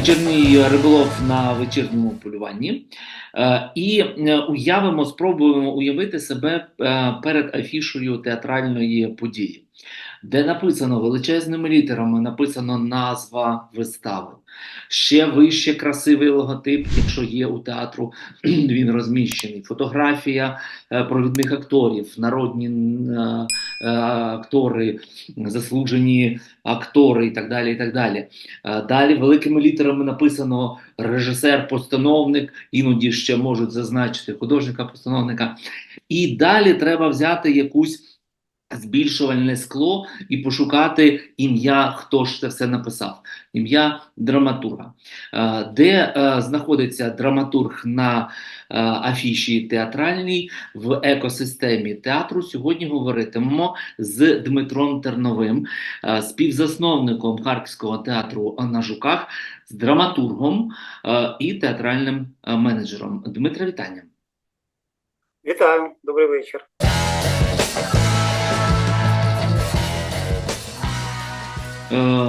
вечірній риболов на вечірньому полюванні. Е, І е, уявимо, спробуємо уявити себе е, перед афішою театральної події, де написано величезними літерами написано назва вистави. Ще вище красивий логотип, якщо є у театру, він розміщений. Фотографія е, провідних акторів, народні е, е, актори, заслужені актори і так далі. і так далі. Далі великими літерами написано режисер-постановник, іноді ще можуть зазначити художника-постановника. І далі треба взяти якусь збільшувальне скло і пошукати ім'я, хто ж це все написав, ім'я драматурга. Е, Де е, знаходиться драматург на е, афіші театральній в екосистемі театру? Сьогодні говоритимемо з Дмитром Терновим, співзасновником Харківського театру на Жуках, з драматургом і театральним менеджером. Дмитре, вітання. Вітаю, добрий вечір.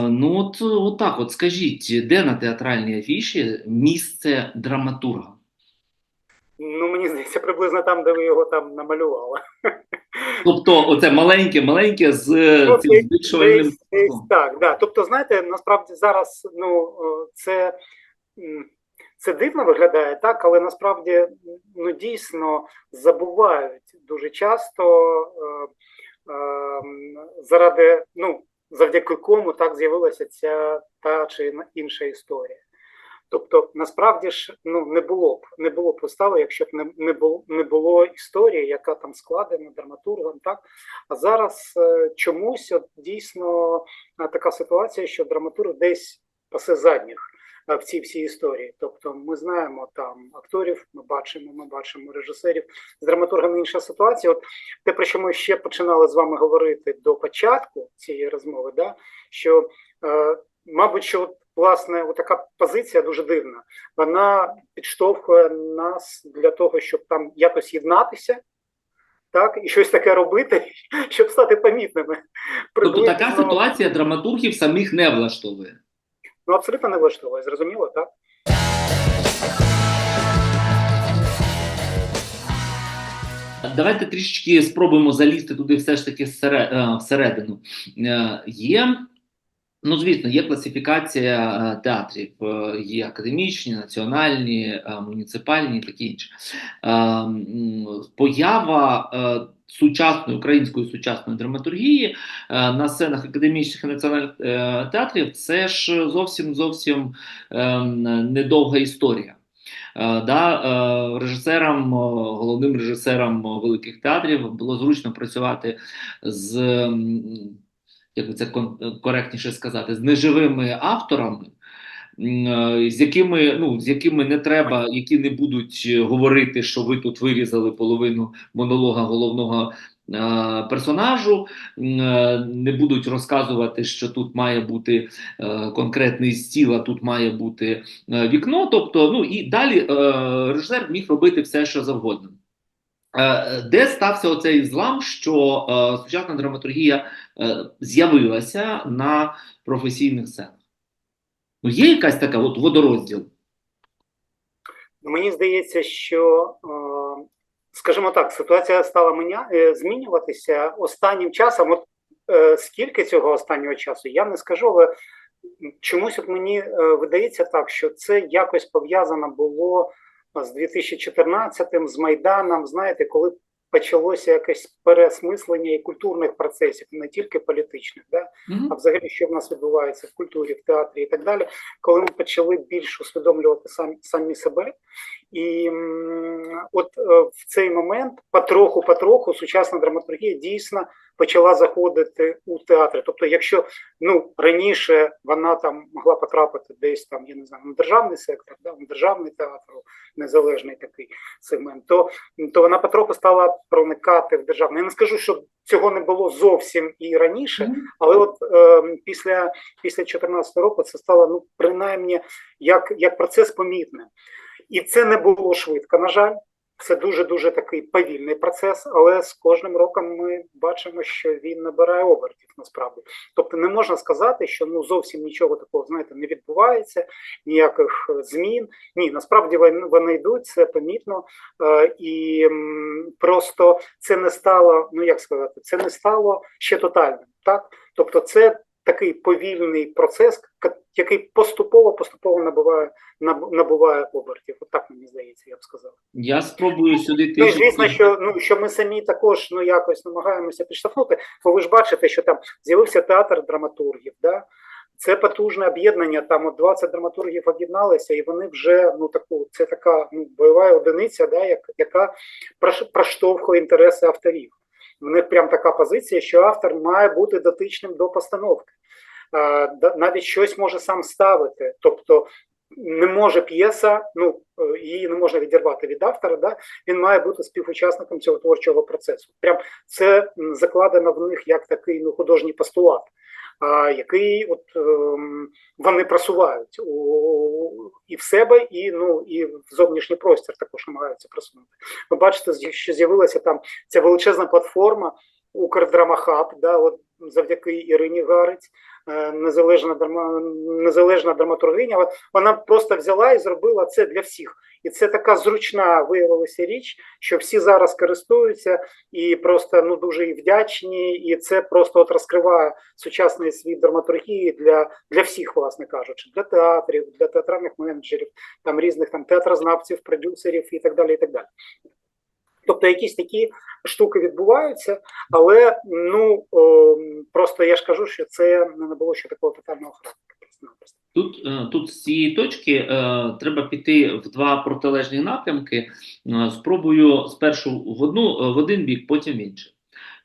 Ну от, от так, от скажіть, де на театральній афіші місце драматурга? Ну, мені здається, приблизно там, де ви його там намалювали. Тобто, оце маленьке, маленьке з Ну, цим збільшувальним. Так, да. Тобто, знаєте, насправді зараз ну, е, це, це дивно виглядає, так, але насправді ну, дійсно забувають дуже часто е, е, заради, ну, завдяки кому так з'явилася ця та чи інша історія. Тобто, насправді ж ну не було б не було б вистави, якщо б не, не було не було історії, яка там складена драматургом. Так а зараз е, чомусь от дійсно е, така ситуація, що драматург десь пасе задніх в цій всій історії. Тобто, ми знаємо там акторів, ми бачимо, ми бачимо режисерів. З драматургами інша ситуація. От те, про що ми ще починали з вами говорити до початку цієї розмови, да що е, мабуть, що от, власне така позиція дуже дивна. Вона підштовхує нас для того, щоб там якось єднатися, так, і щось таке робити, щоб стати помітними. Тобто така ситуація драматургів самих не влаштовує. Ну, абсолютно не влаштовує, зрозуміло, так? Давайте трішечки спробуємо залізти туди все ж таки е, всередину. Е, Є, ну звісно, є класифікація е, театрів, є академічні, національні, муніципальні і таке інше. Поява сучасної української сучасної драматургії е, на сценах академічних і національних е, театрів це ж зовсім зовсім ем, недовга історія. Е, Да, режисерам, головним режисерам великих театрів було зручно працювати з як би це коректніше сказати, з неживими авторами, з якими ну з якими не треба, які не будуть е, говорити, що ви тут вирізали половину монолога головного. е, Персонажу е, не будуть розказувати, що тут має бути е, конкретний стіл, а тут має бути е, вікно. Тобто, ну і далі е, режисер міг робити все, що завгодно. Е, Де стався оцей злам, що е, сучасна драматургія е, з'явилася на професійних сценах? Ну, є якась така от водорозділ? Ну, Мені здається, що, е, скажімо так, ситуація стала е, змінюватися останнім часом. От е, скільки цього останнього часу, я не скажу, але чомусь от мені видається так, що це якось пов'язано було з 2014-м, з Майданом, знаєте, коли почалося якесь переосмислення і культурних процесів, не тільки політичних, да? а взагалі, що в нас відбувається в культурі, в театрі і так далі, коли ми почали більш усвідомлювати самі, самі себе. І м, от е, в цей момент потроху-потроху сучасна драматургія дійсно почала заходити у театри. Тобто, якщо ну раніше вона там могла потрапити десь там, я не знаю, на державний сектор, да, на державний театр, незалежний такий сегмент, то, то вона потроху стала проникати в державний. Я не скажу, що цього не було зовсім і раніше, але от е, після після 2014 року це стало ну принаймні як, як процес помітним. І це не було швидко, на жаль. Це дуже дуже такий повільний процес, але з кожним роком ми бачимо, що він набирає обертів насправді. Тобто не можна сказати, що ну зовсім нічого такого знаєте не відбувається, ніяких е, змін. Ні, насправді вони, йдуть, це помітно, е, і просто це не стало, ну як сказати, це не стало ще тотальним. Так, тобто, це такий повільний процес, який поступово поступово набуває набуває обертів. От так мені здається, я б сказав. Я спробую сюди Ну, звісно, що ну що ми самі також ну якось намагаємося підштовхнути, бо ви ж бачите, що там з'явився театр драматургів. Да? Це потужне об'єднання. Там от 20 драматургів об'єдналися, і вони вже ну таку це така ну бойова одиниця, да, як, яка прош- проштовхує інтереси авторів. В них прям така позиція, що автор має бути дотичним до постановки. Навіть щось може сам ставити. Тобто не може п'єса, ну е, її не можна відірвати від автора. Да? Він має бути співучасником цього творчого процесу. Прям це закладено в них як такий ну, художній постулат, який от ем, вони просувають у, і в себе, і ну і в зовнішній простір також намагаються просунути. Ви бачите, що з'явилася там ця величезна платформа Укрдрамахаб, да, от завдяки Ірині Гарець, е, незалежна драма, незалежна драматургиня. Вона просто взяла і зробила це для всіх. І це така зручна виявилася річ, що всі зараз користуються і просто ну дуже і вдячні, і це просто от розкриває сучасний світ драматургії для, для всіх, власне кажучи, для театрів, для театральних менеджерів, там різних там театрознавців, продюсерів і так далі. І так далі. Тобто якісь такі штуки відбуваються, але ну о, просто я ж кажу, що це не набуло ще такого тотального характеру. Тут, е, тут з цієї точки е, треба піти в два протилежні напрямки. Е, Спробую спершу в одну е, в один бік, потім в інший.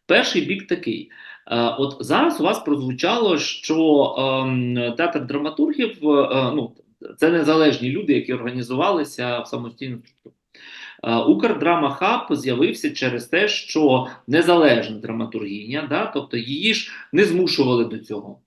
Перший бік такий. Е, От зараз у вас прозвучало, що ем, театр драматургів е, ну, це незалежні люди, які організувалися в самостійну структуру. Е, Укрдрама Хаб з'явився через те, що незалежна драматургіня, да, тобто її ж не змушували до цього.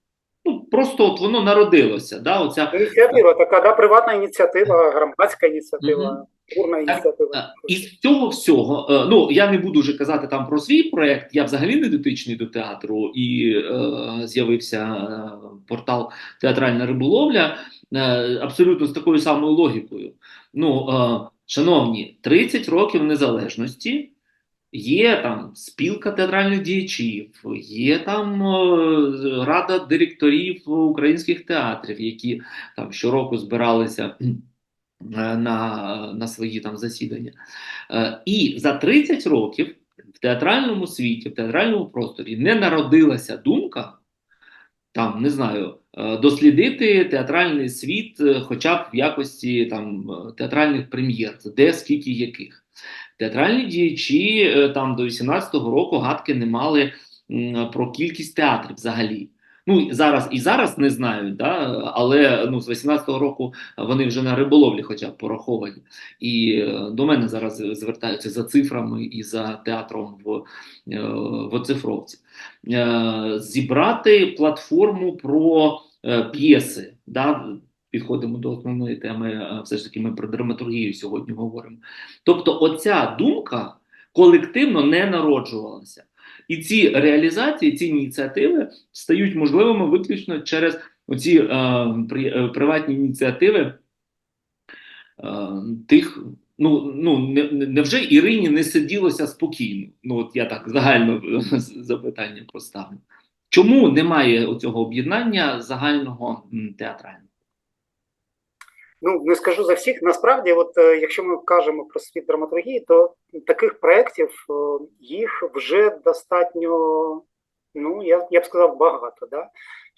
Ну, просто от воно народилося. Да, оця, Ініціатива така, да, приватна ініціатива, громадська ініціатива, ініціатива. Е, Із цього всього, е, ну я не буду вже казати там про свій проект. Я взагалі не дотичний до театру, і е, з'явився портал Театральна риболовля е, абсолютно з такою самою логікою. Ну, е, шановні, 30 років незалежності. Є там спілка театральних діячів, є там рада директорів українських театрів, які там щороку збиралися е, на, на свої там засідання. Е, І за 30 років в театральному світі, в театральному просторі не народилася думка, там, не знаю, е, дослідити театральний світ, е, хоча б в якості там е, театральних прем'єр, де скільки яких. Театральні діячі там до 18-го року гадки не мали про кількість театрів взагалі. Ну зараз і зараз не знають, да? але ну з 18-го року вони вже на риболовлі, хоча б пораховані. І е, до мене зараз звертаються за цифрами і за театром в, е, в оцифровці. Е, Зібрати платформу про п'єси. Да? Підходимо до основної теми, все ж таки ми про драматургію сьогодні говоримо. Тобто, оця думка колективно не народжувалася. І ці реалізації, ці ініціативи стають можливими виключно через оці е, е, приватні ініціативи е, тих. Ну, ну не, не- невже Ірині не сиділося спокійно? Ну, от я так загально запитання поставлю. Чому немає оцього об'єднання загального театрального? Ну не скажу за всіх. Насправді, от е, якщо ми кажемо про світ драматургії, то таких проєктів е, їх вже достатньо. Ну я, я б сказав багато, да.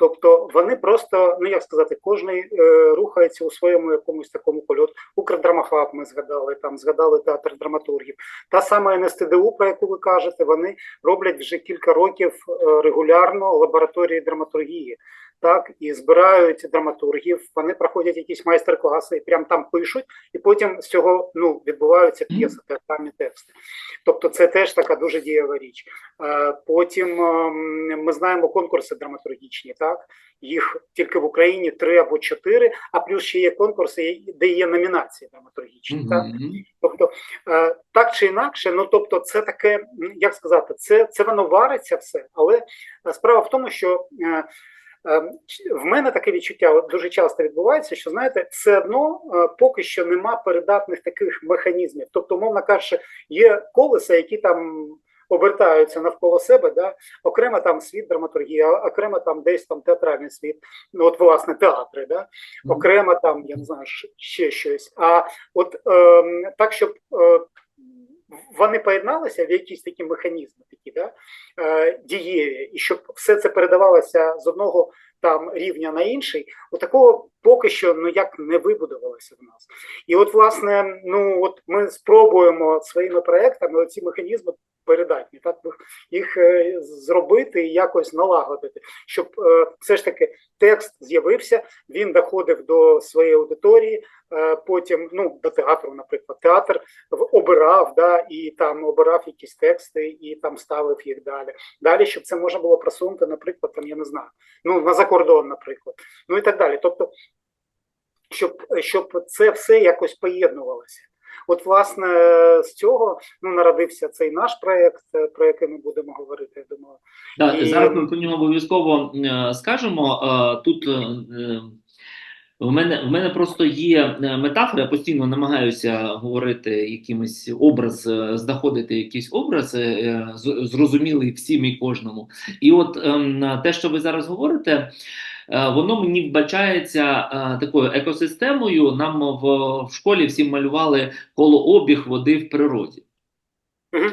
Тобто вони просто, ну як сказати, кожний е, рухається у своєму якомусь такому польоту. Укрдрамахаб ми згадали, там згадали театр драматургів. Та сама НСТДУ, про яку ви кажете, вони роблять вже кілька років е, регулярно лабораторії драматургії. Так, і збирають драматургів, вони проходять якісь майстер-класи і прям там пишуть, і потім з цього ну, відбуваються п'єси, театральні тексти. Тобто це теж така дуже дієва річ. Е, Потім ем, ми знаємо конкурси драматургічні, так? Їх тільки в Україні три або чотири, а плюс ще є конкурси, де є номінації драматургічні. Так? Тобто, е, так чи інакше, ну тобто, це таке, як сказати, це, це воно вариться все, але е, справа в тому, що в мене таке відчуття дуже часто відбувається, що знаєте, все одно е, поки що нема передатних таких механізмів. Тобто, мовно кажучи, є колеса, які там. Обертаються навколо себе, да окремо там світ драматургії, окремо там десь там театральний світ, ну от власне театри, да окремо там, я не знаю, ще щось. А от ем, так, щоб е, вони поєдналися в якісь такі механізми, такі да, е, дієві, і щоб все це передавалося з одного там рівня на інший, такого поки що ну як не вибудувалося в нас. І от, власне, ну от ми спробуємо своїми проектами ці механізми передатні, так їх е, зробити і якось налагодити, щоб е, все ж таки текст з'явився, він доходив до своєї аудиторії, е, потім ну до театру, наприклад, театр обирав, да, і там обирав якісь тексти, і там ставив їх далі. Далі, щоб це можна було просунути, наприклад, там я не знаю, ну на закордон, наприклад, ну і так далі. Тобто, щоб, щоб це все якось поєднувалося. От, власне, з цього ну народився цей наш проєкт, е, про який ми будемо говорити. Я думаю, Да, І- Зараз ми про нього обов'язково е, скажемо. Е, Тут в мене, в мене просто є метафора, я постійно намагаюся говорити якимось образ, знаходити якийсь образ, зрозумілий всім і кожному. І от ем, те, що ви зараз говорите, воно мені вбачається е, такою екосистемою. Нам в, в школі всі малювали колообіг води в природі. Мгм.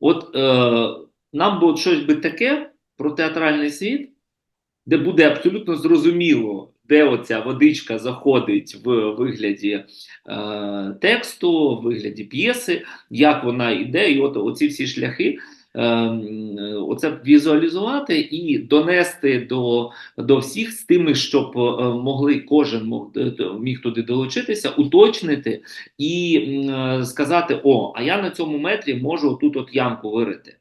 От е, нам би щось би таке про театральний світ, де буде абсолютно зрозуміло, де оця водичка заходить в вигляді е, тексту, в вигляді п'єси, як вона йде, і от оці всі шляхи. Е, м, Оце візуалізувати і донести до, до всіх з тими, щоб е, могли кожен мог, міг туди долучитися, уточнити і е, сказати: О, а я на цьому метрі можу тут от ямку вирити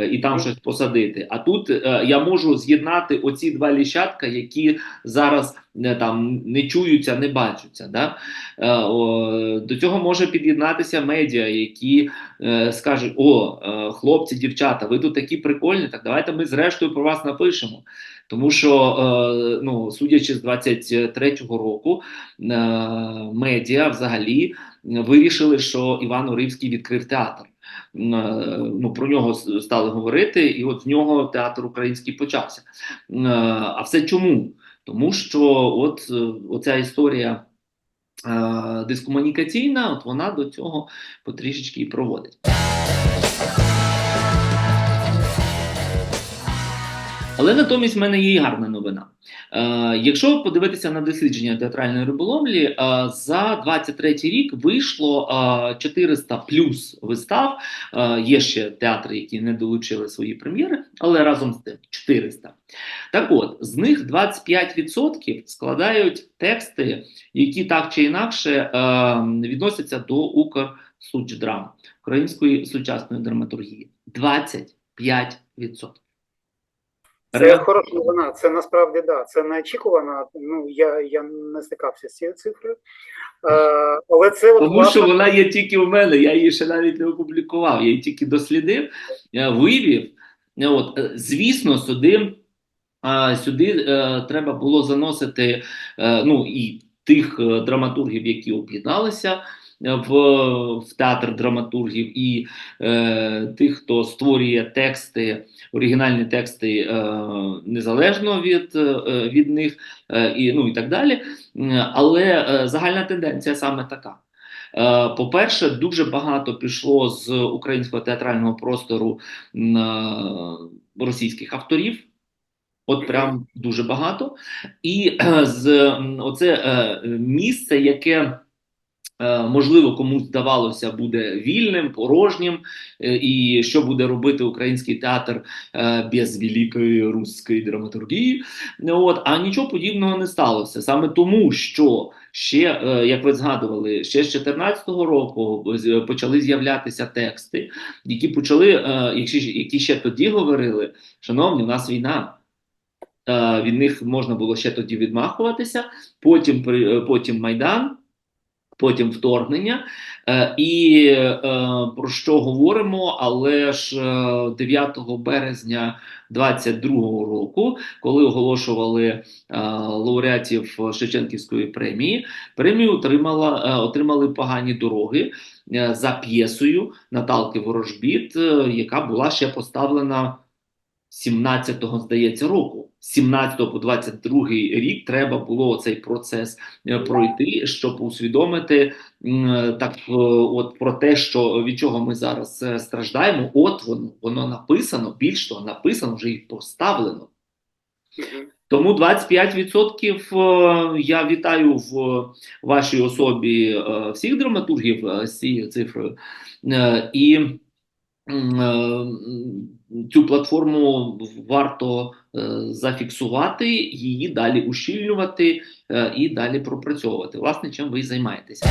і там щось посадити. А тут е, я можу з'єднати оці два ліщатка, які зараз не там не чуються, не бачаться. Да? Е, до цього може під'єднатися медіа, які е, скажуть: О, е, хлопці, дівчата, ви тут такі прикольні, так давайте ми зрештою про вас напишемо. Тому що, е, ну, судячи з 23-го року, е, медіа взагалі вирішили, що Іван Ривський відкрив театр. Ну, про нього стали говорити, і от з нього театр український почався. Е, А все чому? Тому що от е, оця історія е, дискомунікаційна, от вона до цього потрішечки і проводить. Але натомість в мене є і гарна новина. Е, якщо подивитися на дослідження театральної риболовлі, е, за 23 рік вийшло е, 400 плюс вистав. Е, є ще театри, які не долучили свої прем'єри, але разом з тим 400. Так от, з них 25% складають тексти, які так чи інакше е, відносяться до Укрсудждрам, української сучасної драматургії. 25%. Це хороша новина. Це насправді да. Це неочікувано. Ну я, я не стикався з цією цифрою. Е, але це от, Тому що вона є тільки в мене, я її ще навіть не опублікував, я її тільки дослідив, я вивів. Е, От, е, звісно, сюди, а, сюди е, треба було заносити ну, і тих драматургів, які об'єдналися в, в театр драматургів, і е, тих, хто створює тексти, оригінальні тексти е, незалежно від, е, від них, е, і, ну, і так далі. Але е, загальна тенденція саме така. Е, По-перше, дуже багато пішло з українського театрального простору е, російських авторів. От прям дуже багато. І е, з оце місце, яке можливо, комусь здавалося, буде вільним, порожнім, е, і що буде робити український театр е, без великої руської драматургії. От, а нічого подібного не сталося. Саме тому, що ще, е, як ви згадували, ще з 2014 року почали з'являтися тексти, які почали, е, які, ще тоді говорили: шановні, у нас війна. Е, Від них можна було ще тоді відмахуватися. Потім, е, потім Майдан, потім вторгнення. Е, І е, про що говоримо? Але ж е, 9 березня 22-го року, коли оголошували е, лауреатів Шевченківської премії, премію отримала, е, отримали погані дороги е, за п'єсою Наталки Ворожбіт, е, яка була ще поставлена 17-го, здається, року. З 17 по 22 рік треба було цей процес е, пройти, щоб усвідомити так, е, от про те, що від чого ми зараз е, страждаємо. От воно воно написано, більш того, написано вже і поставлено. Тому 25% е, я вітаю в вашій особі е, всіх драматургів е, з цією цифрою. Е, І е, цю платформу варто е, зафіксувати, її далі ущільнювати е, і далі пропрацьовувати. Власне, чим ви і займаєтеся.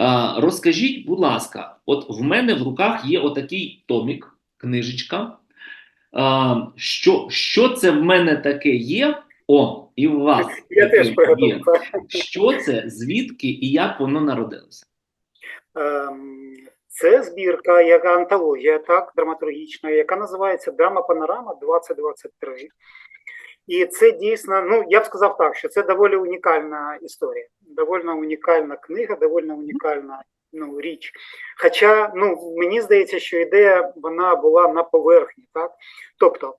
Е, Розкажіть, будь ласка, от в мене в руках є отакий томік, книжечка. Е, Що, що це в мене таке є? О, і у вас Я теж є. Що це, звідки і як воно народилося? Ем, Це збірка, яка антологія, так, драматургічна, яка називається Драма Панорама 2023. І це дійсно, ну я б сказав так, що це доволі унікальна історія, доволі унікальна книга, доволі унікальна ну, річ. Хоча ну, мені здається, що ідея вона була на поверхні, так? Тобто,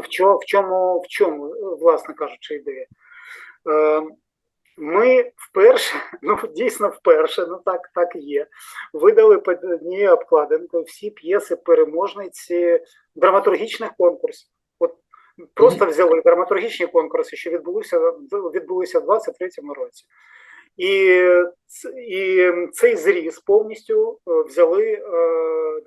в чому, в чому, в чому, власне кажучи, ідея? Е, ми вперше, ну дійсно вперше, ну так, так є. Видали під однією обкладинкою всі п'єси переможниці драматургічних конкурсів. От просто взяли драматургічні конкурси, що відбулися відбулися в 23-му році. І, і цей зріз повністю е, взяли е,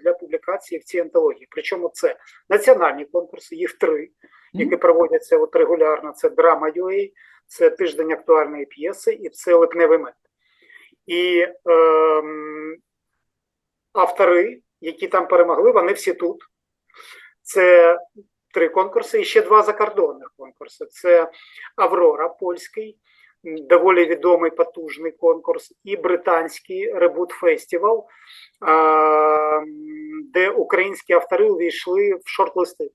для публікації в цій антології. Причому це національні конкурси, їх три, які проводяться от регулярно. Це драма UA, це тиждень актуальної п'єси і це липневий мед. І ем, автори, які там перемогли, вони всі тут. Це три конкурси і ще два закордонних конкурси. Це Аврора польський, доволі відомий потужний конкурс, і британський Ребут Фестивал, де українські автори увійшли в шорт-листи.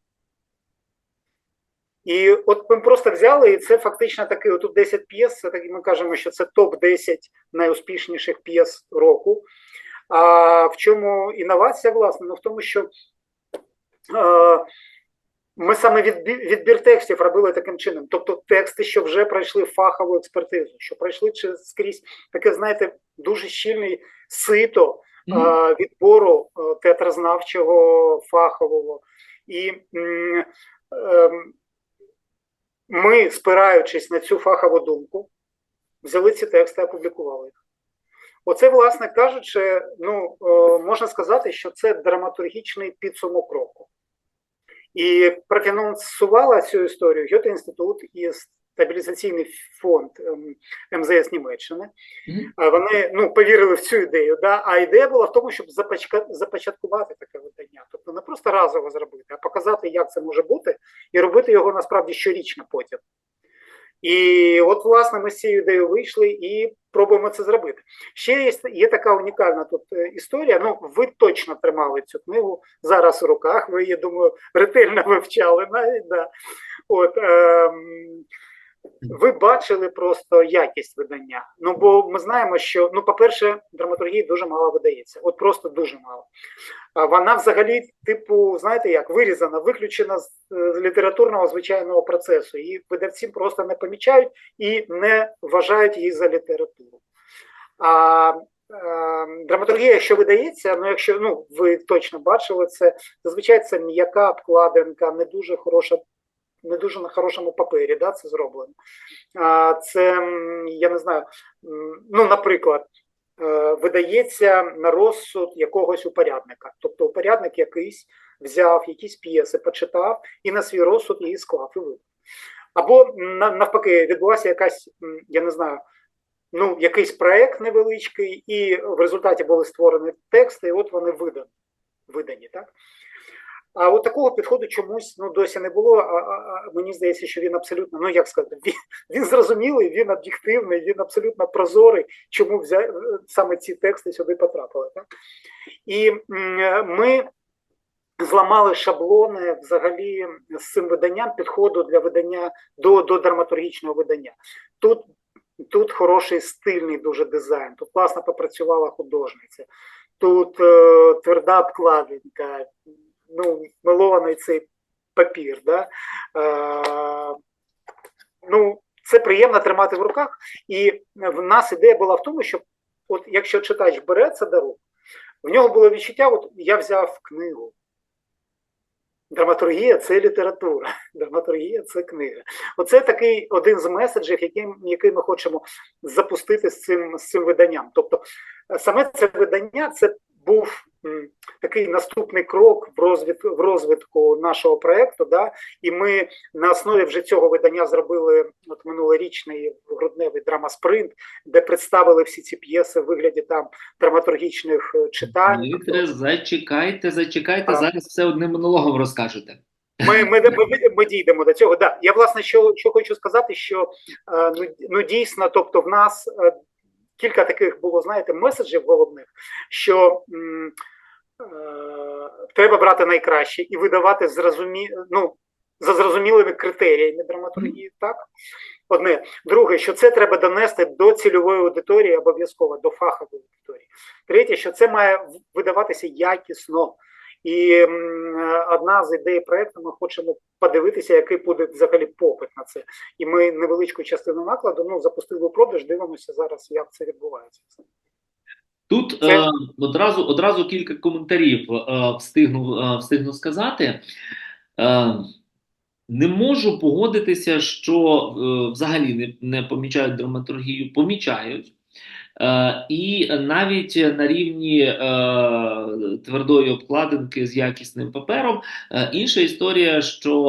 І от ми просто взяли, і це фактично такий, отут 10 п'єс, це так ми кажемо, що це топ-10 найуспішніших п'єс року. А в чому інновація, власне? Ну в тому, що ми саме відбір, відбір текстів робили таким чином. Тобто тексти, що вже пройшли фахову експертизу, що пройшли через скрізь таке, знаєте, дуже щільний сито е, відбору е, театрознавчого фахового. І м, ем, ми, спираючись на цю фахову думку, взяли ці тексти і опублікували їх. Оце, власне кажучи, ну, е, можна сказати, що це драматургічний підсумок року. І профінансувала цю історію Гьоте інститут і стабілізаційний фонд ем, МЗС Німеччини. Мгм. А Вони ну, повірили в цю ідею. Да? А ідея була в тому, щоб започаткувати таке видання. Тобто не просто разово зробити, а показати, як це може бути, і робити його насправді щорічно потім. І от, власне, ми з цією ідеєю вийшли і пробуємо це зробити. Ще є, є така унікальна тут е, історія. Ну, ви точно тримали цю книгу зараз у руках. Ви її, думаю, ретельно вивчали навіть. Да. От, ем, ви бачили просто якість видання. Ну бо ми знаємо, що ну, по-перше, драматургії дуже мало видається, от просто дуже мало. А вона взагалі, типу, знаєте, як вирізана, виключена з е, літературного звичайного процесу. Її видавці просто не помічають і не вважають її за літературу. А е, драматургія, якщо видається, ну якщо ну ви точно бачили це, зазвичай це м'яка обкладинка, не дуже хороша не дуже на хорошому папері, да, це зроблено. Це, я не знаю, ну, наприклад, е, видається на розсуд якогось упорядника. Тобто упорядник якийсь взяв якісь п'єси, почитав і на свій розсуд її склав і видав. Або навпаки, відбулася якась, я не знаю, ну, якийсь проект невеличкий, і в результаті були створені тексти, і от вони видані. видані так? А от такого підходу чомусь ну, досі не було. А, а, мені здається, що він абсолютно, ну як сказати, він, він зрозумілий, він об'єктивний, він абсолютно прозорий, чому взя, саме ці тексти сюди потрапили. Так? І м, ми зламали шаблони взагалі з цим виданням підходу для видання до, до драматургічного видання. Тут Тут хороший стильний дуже дизайн, тут класно попрацювала художниця, тут е, тверда обкладинка, ну, мелований цей папір. Да? Е, ну, це приємно тримати в руках. І в нас ідея була в тому, що от якщо читач бере це до в нього було відчуття, от я взяв книгу. Драматургія це література, драматургія це книга. Оце такий один з меседжів, який, який ми хочемо запустити з цим з цим виданням. Тобто, саме це видання це був такий наступний крок в розвитку, в розвитку нашого проекту. Да? І ми на основі вже цього видання зробили от минулорічний грудневий драмаспринт, де представили всі ці п'єси в вигляді там драматургічних е, читань. Дмитре, зачекайте, зачекайте, А. зараз все одним монологом розкажете. Ми, ми, ми, ми дійдемо до цього. Да. Я власне що, що хочу сказати, що е, ну, ну дійсно, тобто, в нас е, кілька таких було, знаєте, меседжів головних, що м, е, треба брати найкраще і видавати зрозумі, ну, за зрозумілими критеріями драматургії. Так, одне. Друге, що це треба донести до цільової аудиторії обов'язково, до фахової аудиторії. Третє, що це має видаватися якісно. І одна з ідей проекту ми хочемо подивитися, який буде взагалі попит на це. І ми невеличку частину накладу ну, запустили у продаж, дивимося зараз, як це відбувається. Тут Це- е, одразу, одразу кілька коментарів е, встигну, е, встигну сказати. Е, не можу погодитися, що е, взагалі не, не помічають драматургію, помічають. Е, і навіть на рівні е, твердої обкладинки з якісним папером. Е, інша історія, що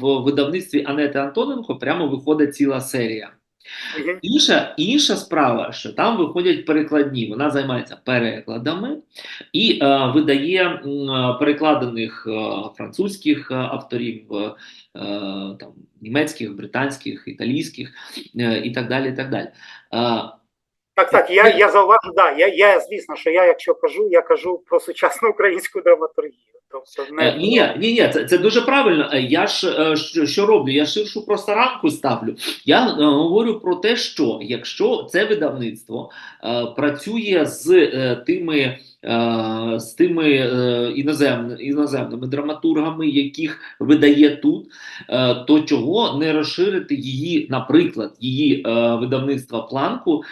в видавництві Анети Антоненко прямо виходить ціла серія. Інша, інша справа, що там виходять перекладні. Вона займається перекладами і е, видає е, перекладених е, французьких е, авторів, е, там, німецьких, британських, італійських е, і так далі. І так далі. Е, Так, так, я, я зауважу, да, я, я, звісно, що я, якщо кажу, я кажу про сучасну українську драматургію. Тобто, не, Е, Ні, ні, ні, це, це дуже правильно. Е, Я ж е, що, що роблю? Я ширшу просто рамку ставлю. Я е, говорю про те, що якщо це видавництво е, працює з е, тими. Е, З тими е, іноземними, іноземними драматургами, яких видає тут, е, то чого не розширити її, наприклад, її видавництва планку,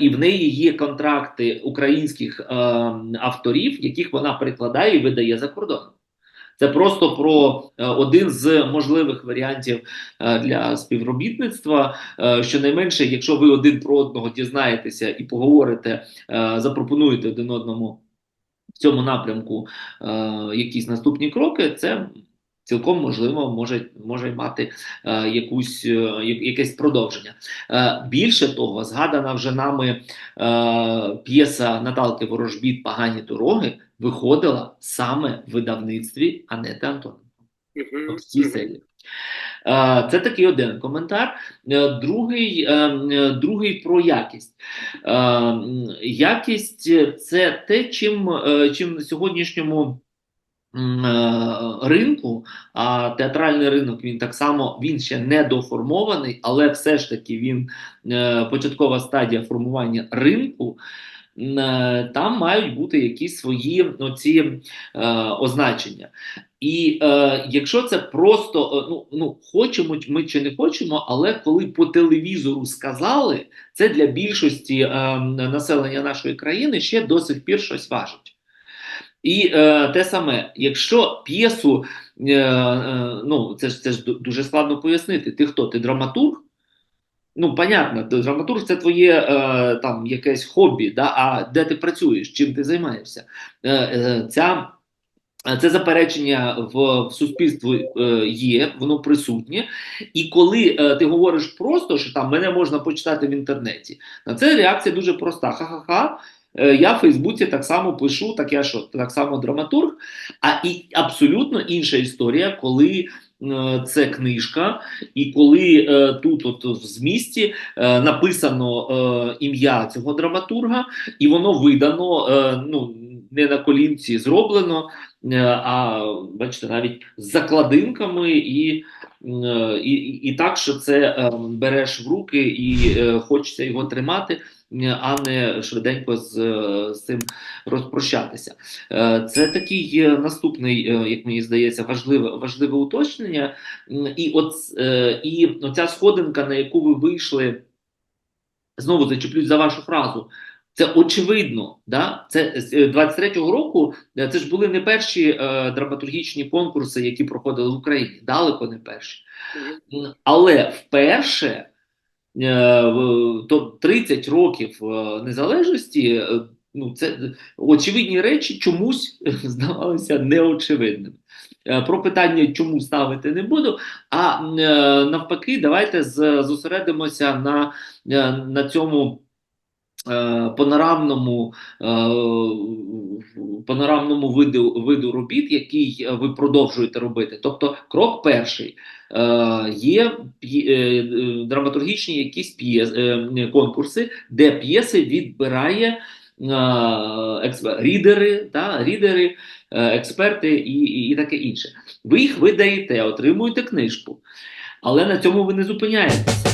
і в неї є контракти українських авторів, яких вона перекладає і видає за кордоном. Це просто про один з можливих варіантів для співробітництва. Щонайменше, якщо ви один про одного дізнаєтеся і поговорите, запропонуєте один одному в цьому напрямку е, якісь наступні кроки, це цілком можливо може, може мати е, якусь, е, якесь продовження. Е, більше того, згадана вже нами е, п'єса Наталки Ворожбіт Погані дороги виходила саме в видавництві Анети Антоненко. В цій серії. Е, Це такий один коментар. Е, Другий, е, другий про якість. Якість це те, чим, чим на сьогоднішньому ринку, а театральний ринок він так само він ще не доформований, але все ж таки він початкова стадія формування ринку. Е, Там мають бути якісь свої оці е, означення. І е, якщо це просто е, ну, ну хочемо ми чи не хочемо, але коли по телевізору сказали, це для більшості е, населення нашої країни ще до сих пір щось важить. І е, те саме, якщо п'єсу, е, е, ну це ж це ж дуже складно пояснити. Ти хто? Ти драматург? Ну, понятно, драматург це твоє е, там якесь хобі, да? а де ти працюєш, чим ти займаєшся? Е, е, ця, це заперечення в, в суспільстві е, є, воно присутнє. І коли е, ти говориш просто, що там мене можна почитати в інтернеті, на це реакція дуже проста. Ха-ха-ха. е, Я в Фейсбуці так само пишу, так я що, так само драматург. А і абсолютно інша історія, коли це книжка, і коли е, тут, от в змісті, е, написано е, ім'я цього драматурга, і воно видано е, ну, не на колінці зроблено, е, а бачите, навіть з закладинками і, е, і, і так, що це е, береш в руки і е, хочеться його тримати. Е, А не швиденько з, е, з цим розпрощатися. Е, Це такий наступний, як мені здається, важливе, важливе уточнення. І, от, і оця сходинка, на яку ви вийшли, знову зачеплюсь за вашу фразу. Це очевидно, да? це з е, 23-го року. Це ж були не перші е, драматургічні конкурси, які проходили в Україні, далеко не перші. Але вперше то 30 років е, незалежності, е, ну це очевидні речі чомусь здавалися неочевидними. Е, Про питання, чому ставити не буду. А е, навпаки, давайте зосередимося на, е, на цьому. Е, Панорамному, е, панорамному виду, виду робіт, який е, ви продовжуєте робити. Тобто, крок перший є драматургічні якісь п'єс, конкурси, де п'єси відбирає рідери, та, рідери, експерти і, і, і таке інше. Ви їх видаєте, отримуєте книжку. Але на цьому ви не зупиняєтесь.